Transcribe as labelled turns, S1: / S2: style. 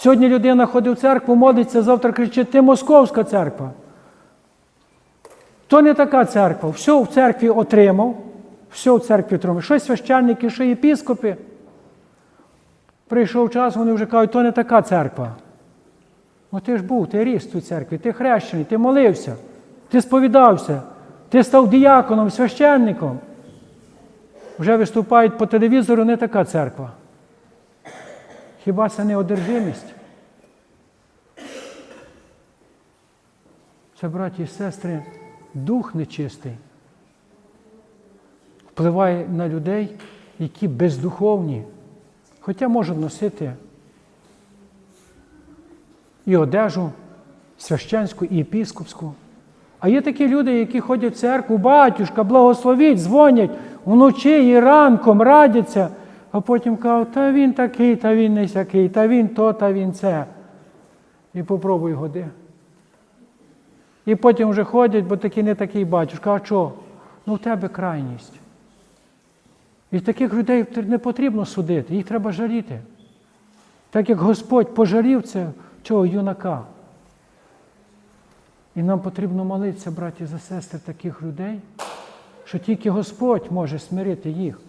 S1: Сьогодні людина ходить в церкву, молиться, завтра кричить, ти московська церква. То не така церква. Все в церкві отримав, все в церкві отримав. Що священники, що єпіскопи. Прийшов час, вони вже кажуть, то не така церква. Ну ти ж був, ти ріс в цій церкві, ти хрещений, ти молився, ти сповідався, ти став діяконом, священником. Вже виступають по телевізору не така церква. Хіба це не одержимість? Це, браті і сестри, дух нечистий. Впливає на людей, які бездуховні, хоча можуть носити і одежу священську, і епіскопську. А є такі люди, які ходять в церкву, батюшка, благословіть, дзвонять вночі і ранком радяться, а потім кажуть, та він такий, та він не сякий, та він то, та він це. І попробуй годи. І потім вже ходять, бо такий не такий батюшка. А що? Ну в тебе крайність. І таких людей не потрібно судити, їх треба жаліти. Так як Господь пожалів це цього юнака. І нам потрібно молитися, браті і сестри, таких людей, що тільки Господь може смирити їх.